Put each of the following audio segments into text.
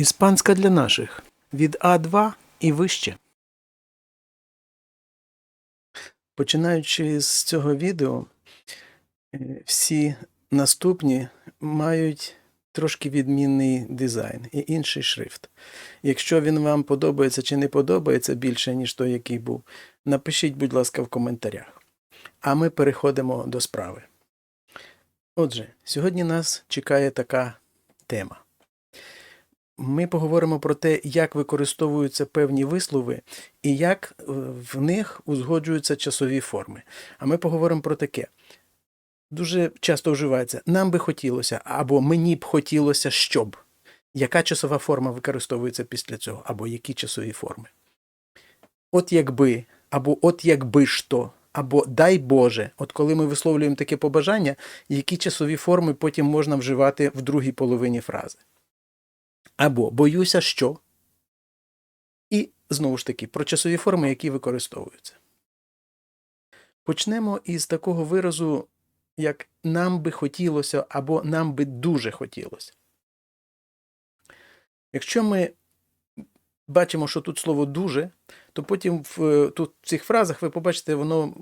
Іспанська для наших від А2 і вище. Починаючи з цього відео, е, всі наступні мають трошки відмінний дизайн і інший шрифт. Якщо він вам подобається чи не подобається більше, ніж той, який був, напишіть, будь ласка, в коментарях. А ми переходимо до справи. Отже, сьогодні нас чекає така тема. Ми поговоримо про те, як використовуються певні вислови і як е, в них узгоджуються часові форми. А ми поговоримо про таке. Дуже часто вживається нам би хотілося, або мені б хотілося, щоб. Яка часова форма використовується після цього, або які часові форми? От якби, або от якби ж то, або дай Боже. От коли ми висловлюємо таке побажання, які часові форми потім можна вживати в другій половині фрази. Або боюся, що. І знову ж таки про часові форми, які використовуються. Почнемо із такого виразу, як нам би хотілося, або нам би дуже хотілося. Якщо ми бачимо, що тут слово дуже, то потім в, тут, в цих фразах ви побачите, воно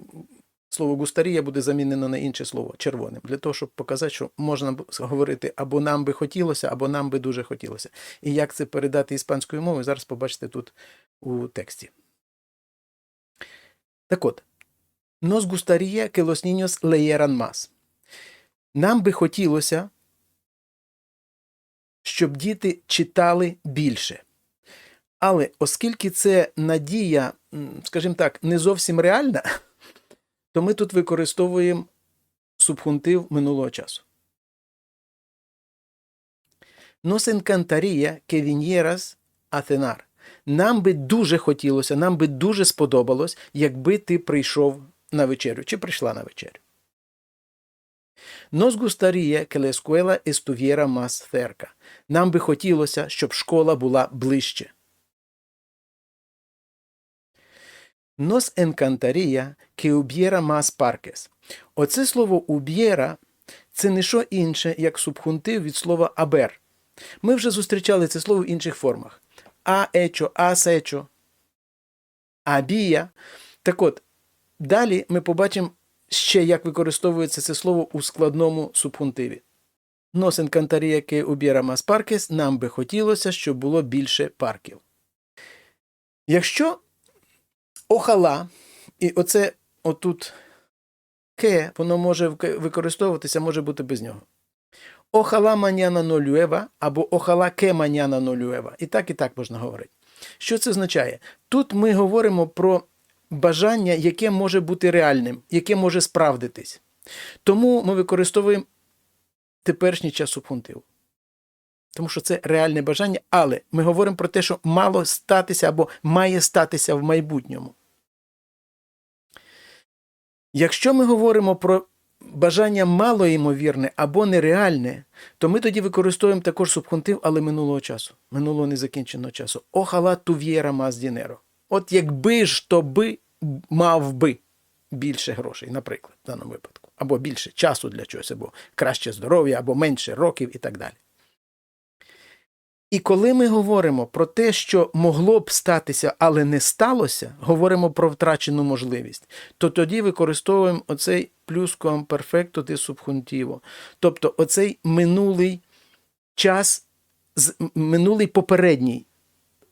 слово густарія буде замінено на інше слово червоним, для того, щоб показати, що можна говорити або нам би хотілося, або нам би дуже хотілося. І як це передати іспанською мовою, зараз побачите тут у тексті. Так от, que los niños leyeran más. Нам би хотілося, щоб діти читали більше. Але оскільки це надія, скажімо так, не зовсім реальна, то ми тут використовуємо субхунтив минулого часу. Nos encantaría que vinieras. Нам би дуже хотілося, нам би дуже сподобалось, якби ти прийшов на вечерю чи прийшла на вечерю. Nos gustaría que la escuela estuviera. Нам би хотілося, щоб школа була ближче. Nos encantaría que hubiera más parques. Оце слово hubiera – це не що інше, як субхунтив від слова абер. Ми вже зустрічали це слово в інших формах. А ечо, ас ечо, абія. Так от, далі ми побачимо ще, як використовується це слово у складному субхунтиві. Nos encantaría que hubiera más parques. Нам би хотілося, щоб було більше парків. Якщо охала, і оце отут ке, воно може використовуватися, може бути без нього. Охала маняна нолюева або охала ке маняна нолюева. І так, і так можна говорити. Що це означає? Тут ми говоримо про бажання, яке може бути реальним, яке може справдитись. Тому ми використовуємо теперішній час субхунтиву. Тому що це реальне бажання, але ми говоримо про те, що мало статися або має статися в майбутньому. Якщо ми говоримо про бажання малоймовірне або нереальне, то ми тоді використовуємо також субхунтив, але минулого часу, минулого незакінченого часу. Охала тув'єра мас дінеро. От якби ж то би мав би більше грошей, наприклад, в даному випадку, або більше часу для чогось, або краще здоров'я, або менше років і так далі. І коли ми говоримо про те, що могло б статися, але не сталося, говоримо про втрачену можливість, то тоді використовуємо оцей плюском перфекто ти субхунтіво. Тобто оцей минулий час, минулий попередній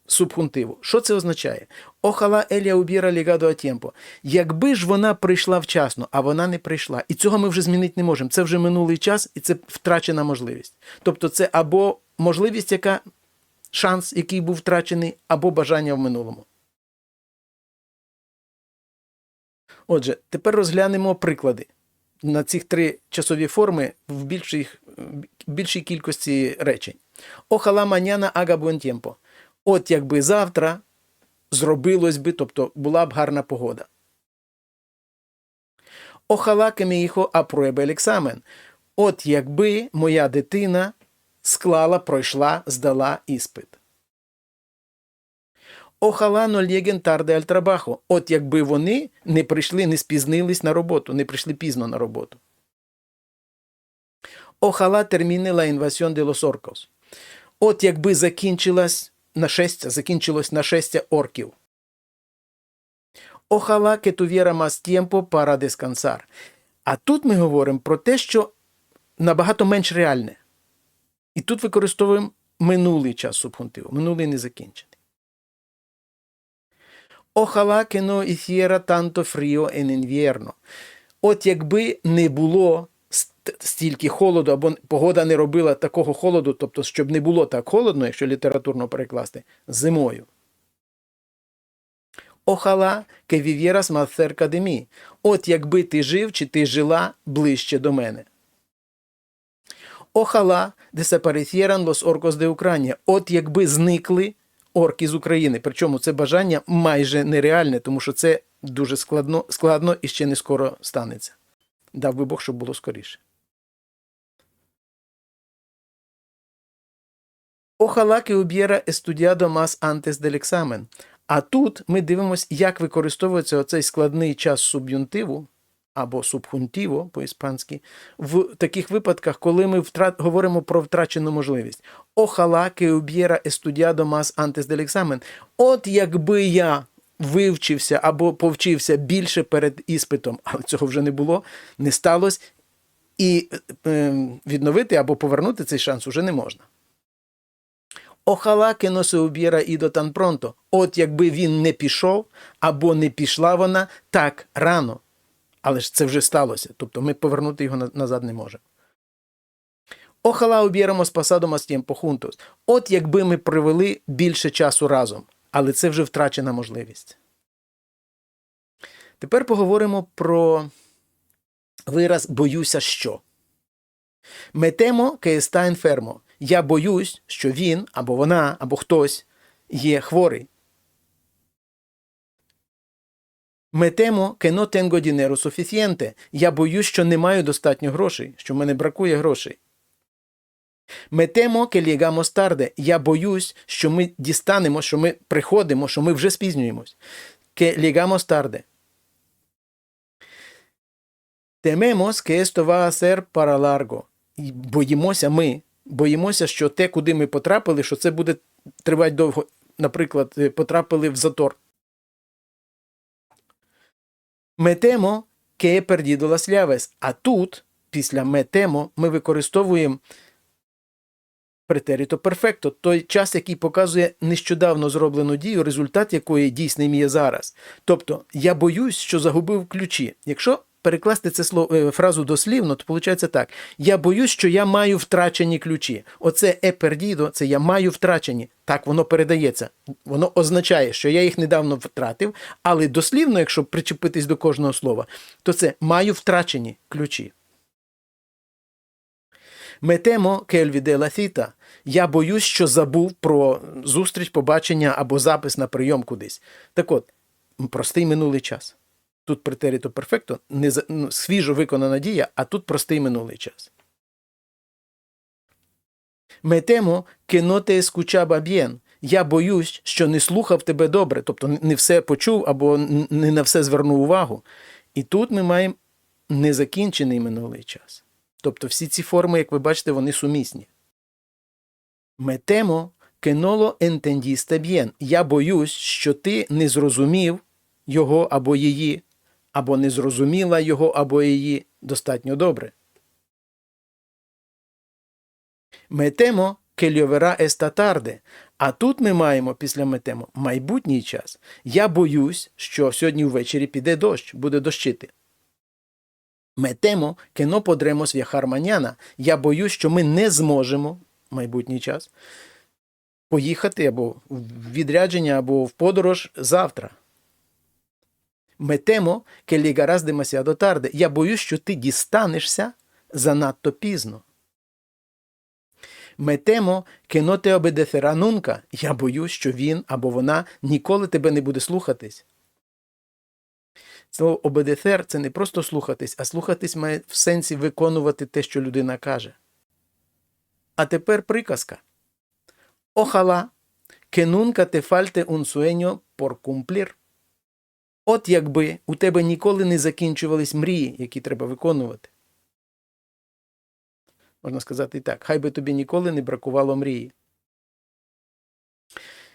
субхунтиву. Що це означає? Охала елія убіра лігадо атємпо. Якби ж вона прийшла вчасно, а вона не прийшла. І цього ми вже змінити не можемо. Це вже минулий час і це втрачена можливість. Тобто, це або можливість, яка шанс, який був втрачений, або бажання в минулому. Отже, тепер розглянемо приклади на ці три часові форми в більшій, більшій кількості речень. Охала маняна ага буентємпо. От якби завтра зробилось би, тобто була б гарна погода. Охала кеміхо апруебе екзамен. От якби моя дитина склала, пройшла, здала іспит. Охала нольєген альтрабахо. От якби вони не прийшли, не спізнились на роботу, не прийшли пізно на роботу. Охала терміне ла інвасіон де лос оркос. От якби закінчилось нашестя, закінчилось нашестя орків. Охала que tuviera más tiempo para descansar. А тут ми говоримо про те, що набагато менш реальне. І тут використовуємо минулий час субхунтиву, минулий незакінчений. Охала que no hiciera tanto frío en. От якби не було стільки холоду, або погода не робила такого холоду, тобто, щоб не було так холодно, якщо літературно перекласти, зимою. Охала vivieras más cerca. От якби ти жив чи ти жила ближче до мене. Охала desaparecieran los orcos de Ucrania. От якби зникли орки з України. Причому це бажання майже нереальне, тому що це дуже складно, складно і ще не скоро станеться. Дав би Бог, щоб було скоріше. Охала que más antes del examen. А тут ми дивимося, як використовується оцей складний час суб'юнтиву або субхунтіво по-іспанськи в таких випадках, коли ми втрат... говоримо про втрачену можливість. Охала que hubiera estudiado más antes. От якби я вивчився або повчився більше перед іспитом, але цього вже не було, не сталося, і е, відновити або повернути цей шанс уже не можна. Охала que no se hubiera. От якби він не пішов або не пішла вона так рано. Але ж це вже сталося. Тобто ми повернути його назад не можемо. Охала hubiéramos pasado más tiempo juntos. От якби ми провели більше часу разом. Але це вже втрачена можливість. Тепер поговоримо про вираз боюся що. Метемо está enfermo. Я боюсь, що він або вона, або хтось є хворий. Метемо que no tengo dinero suficiente. Я боюсь, що не маю достатньо грошей, що в мене бракує грошей. Метемо que llegamos tarde. Я боюсь, що ми дістанемо, що ми приходимо, що ми вже спізнюємось. Que llegamos tarde. Tememos que esto va a ser para largo. І боїмося ми, боїмося, що те, куди ми потрапили, що це буде тривати довго. Наприклад, е, потрапили в затор. Метемо que he perdido las llaves. А тут, після метемо, ми використовуємо претеріто перфекто, той час, який показує нещодавно зроблену дію, результат якої дійсним є зараз. Тобто, я боюсь, що загубив ключі. Якщо перекласти це слово, е, фразу дослівно, то виходить так: я боюсь, що я маю втрачені ключі. Оце е пердідо, це я маю втрачені. Так воно передається. Воно означає, що я їх недавно втратив, але дослівно, якщо причепитись до кожного слова, то це маю втрачені ключі. Метемо кельвіде лафіта. Я боюсь, що забув про зустріч, побачення або запис на прийом кудись. Так от, простий минулий час. Тут претеріто перфекто, не ну, свіжо виконана дія, а тут простий минулий час. Метемо te escuchaba bien. Я боюсь, що не слухав тебе добре, тобто не все почув або не на все звернув увагу. І тут ми маємо незакінчений минулий час. Тобто всі ці форми, як ви бачите, вони сумісні. Метемо lo entendiste bien. Я боюсь, що ти не зрозумів його або її, або не зрозуміла його або її достатньо добре. Метемо lloverá esta. А тут ми маємо після метемо майбутній час. Я боюсь, що сьогодні ввечері піде дощ, буде дощити. Метемо que no podremos. Я боюсь, що ми не зможемо майбутній час поїхати або в відрядження, або в подорож завтра. Метемо que llegarás demasiado tarde. Я боюсь, що ти дістанешся занадто пізно. Метемо que no te obedecerá. Я боюсь, що він або вона ніколи тебе не буде слухатись. Слово обедефер це не просто слухатись, а слухатись має в сенсі виконувати те, що людина каже. А тепер приказка. Охала, que nunca te falte un sueño. От якби у тебе ніколи не закінчувались мрії, які треба виконувати. Можна сказати і так, хай би тобі ніколи не бракувало мрії.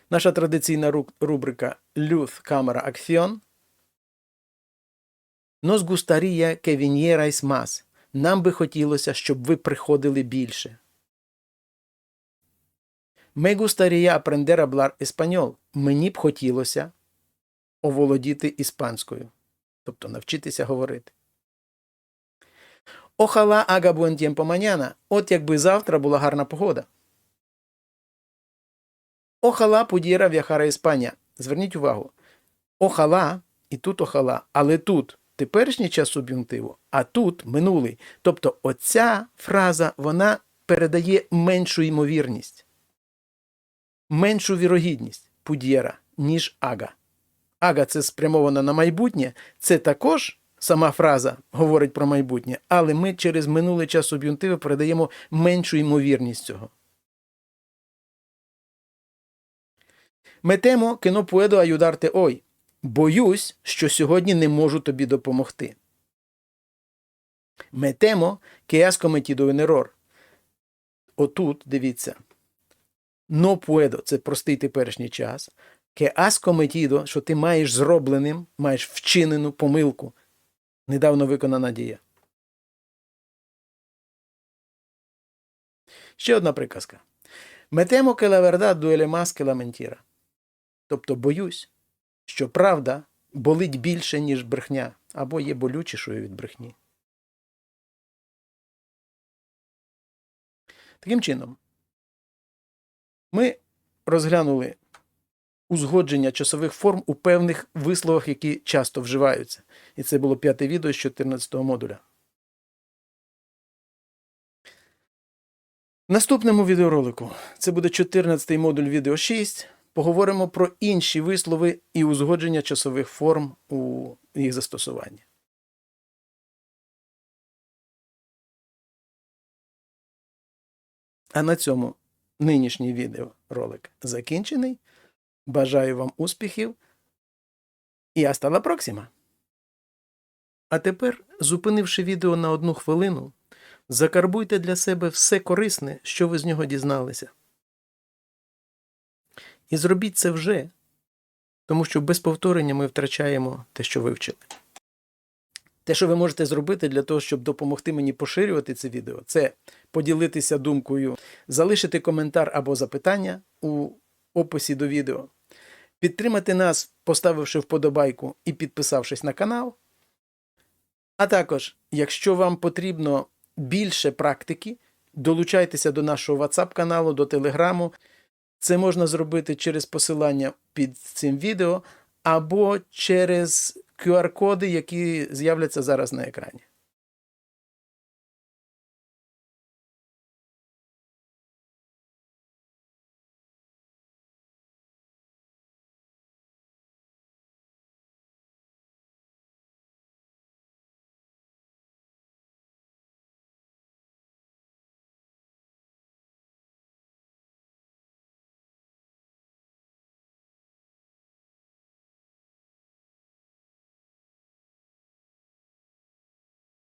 Наша традиційна рубрика Luz Cámara Acción. Nos gustaría que vinierais más. Нам би хотілося, щоб ви приходили більше. Me gustaría aprender a hablar. Мені б хотілося оволодіти іспанською, тобто навчитися говорити. Haga buen tiempo mañana. От якби завтра була гарна погода. Pudiera viajar a España. Зверніть увагу. Ojalá, і тут ojalá, але тут теперішній час суб'юнктиву, а тут минулий. Тобто оця фраза вона передає меншу ймовірність, меншу вірогідність пудєра, ніж ага. Ага це спрямовано на майбутнє, це також сама фраза говорить про майбутнє, але ми через минулий час суб'юнктиви передаємо меншу ймовірність цього. Me temo que no puedo hoy. Боюсь, що сьогодні не можу тобі допомогти. Temo que has. Отут, дивіться. No puedo – це простий теперішній час. Que has cometido, що ти маєш зробленим, маєш вчинену помилку. Недавно виконана дія. Ще одна приказка. La verdad duele más que. Тобто боюсь, що правда болить більше, ніж брехня, або є болючішою від брехні. Таким чином, ми розглянули узгодження часових форм у певних висловах, які часто вживаються. І це було п'яте відео з 14 модуля. В наступному відеоролику це буде 14 модуль відео 6. Поговоримо про інші вислови і узгодження часових форм у їх застосуванні. А на цьому нинішній відеоролик закінчений. Бажаю вам успіхів і hasta la próxima! А тепер, зупинивши відео на одну хвилину, закарбуйте для себе все корисне, що ви з нього дізналися. І зробіть це вже, тому що без повторення ми втрачаємо те, що вивчили. Те, що ви можете зробити для того, щоб допомогти мені поширювати це відео, це поділитися думкою, залишити коментар або запитання у описі до відео, підтримати нас, поставивши вподобайку і підписавшись на канал. А також, якщо вам потрібно більше практики, долучайтеся до нашого WhatsApp каналу, до Телеграму. Це можна зробити через посилання під цим відео або через QR-коди, які з'являться зараз на екрані.